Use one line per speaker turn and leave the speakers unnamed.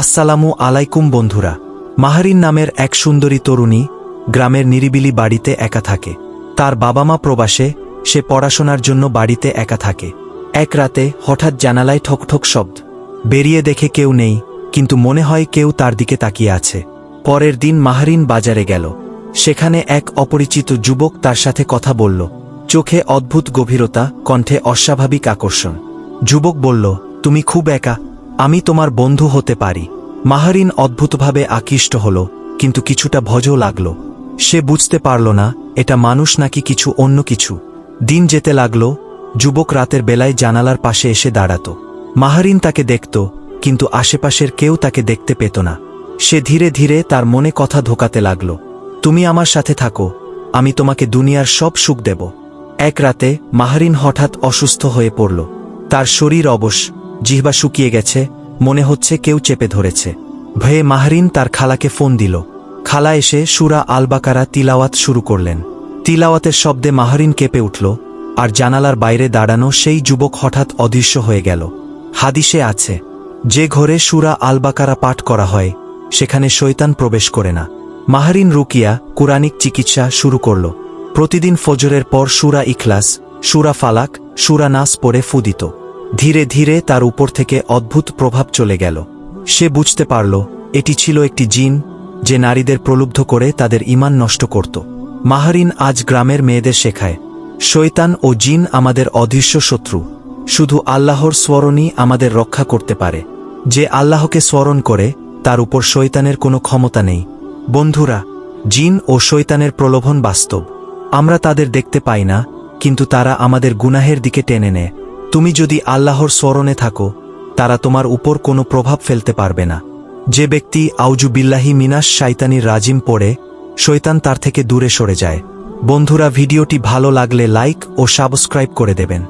আসসালামু আলাইকুম বন্ধুরা। মাহারিন নামের এক সুন্দরী তরুণী গ্রামের নিরিবিলি বাড়িতে একা থাকে। তার বাবা মা প্রবাসে, সে পড়াশোনার জন্য বাড়িতে একা থাকে। এক রাতে হঠাৎ জানালায় ঠকঠক শব্দ। বেরিয়ে দেখে কেউ নেই, কিন্তু মনে হয় কেউ তার দিকে তাকিয়ে আছে। পরের দিন মাহারিন বাজারে গেল। সেখানে এক অপরিচিত যুবক তার সাথে কথা বলল। চোখে অদ্ভুত গভীরতা, কণ্ঠে অস্বাভাবিক আকর্ষণ। যুবক বলল, তুমি খুব একা আমি তোমার বন্ধু হতে পারি। মাহারিন অদ্ভুতভাবে আকৃষ্ট হল, কিন্তু কিছুটা ভজও লাগল। সে বুঝতে পারল না, এটা মানুষ নাকি কিছু অন্য কিছু। দিন যেতে লাগল, যুবক রাতের বেলায় জানালার পাশে এসে দাঁড়াত। মাহারিন তাকে দেখত, কিন্তু আশেপাশের কেউ তাকে দেখতে পেত না। সে ধীরে ধীরে তার মনে কথা ধোকাতে লাগল, তুমি আমার সাথে থাকো, আমি তোমাকে দুনিয়ার সব সুখ দেব। এক রাতে মাহারিন হঠাৎ অসুস্থ হয়ে পড়ল। তার শরীর অবশ জিহ্বা শুকিয়ে গেছে, মনে হচ্ছে কেউ চেপে ধরেছে। ভয়ে মাহারিন তার খালাকে ফোন দিল। খালা এসে সুরা আলবাকারা তিলাওয়াত শুরু করলেন। তিলাওয়াতের শব্দে মাহারিন কেঁপে উঠল, আর জানালার বাইরে দাঁড়ানো সেই যুবক হঠাৎ অদৃশ্য হয়ে গেল। হাদিসে আছে, যে ঘরে সুরা আলবাকারা পাঠ করা হয়, সেখানে শৈতান প্রবেশ করে না। মাহারিন রুকিয়া কুরানিক চিকিৎসা শুরু করল। প্রতিদিন ফজরের পর সুরা ইখলাস, সুরা ফালাক, সুরা নাস পড়ে ফু দিত ধীরে ধীরে তার উপর থেকে অদ্ভুত প্রভাব চলে গেল। সে বুঝতে পারল, এটি ছিল একটি জিন, যে নারীদের প্রলুব্ধ করে তাদের ইমান নষ্ট করত। মাহারিন আজ গ্রামের মেয়েদের শেখায় শৈতান ও জিন আমাদের অদৃশ্য শত্রু। শুধু আল্লাহর স্মরণই আমাদের রক্ষা করতে পারে। যে আল্লাহকে স্মরণ করে, তার উপর শৈতানের কোনো ক্ষমতা নেই। বন্ধুরা, জিন ও শৈতানের প্রলোভন বাস্তব। আমরা তাদের দেখতে পাই না, কিন্তু তারা আমাদের গুনাহের দিকে টেনে নেয়। তুমি যদি আল্লাহর স্মরণে থাকো, তারা তোমার উপর কোনো প্রভাব ফেলতে পারবে না। যে ব্যক্তি আউজু বিল্লাহি মিনাস শাইতানির রাজিম পড়ে শৈতান তার থেকে দূরে সরে যায়। বন্ধুরা, ভিডিওটি ভালো লাগলে লাইক ও সাবস্ক্রাইব করে দেবেন।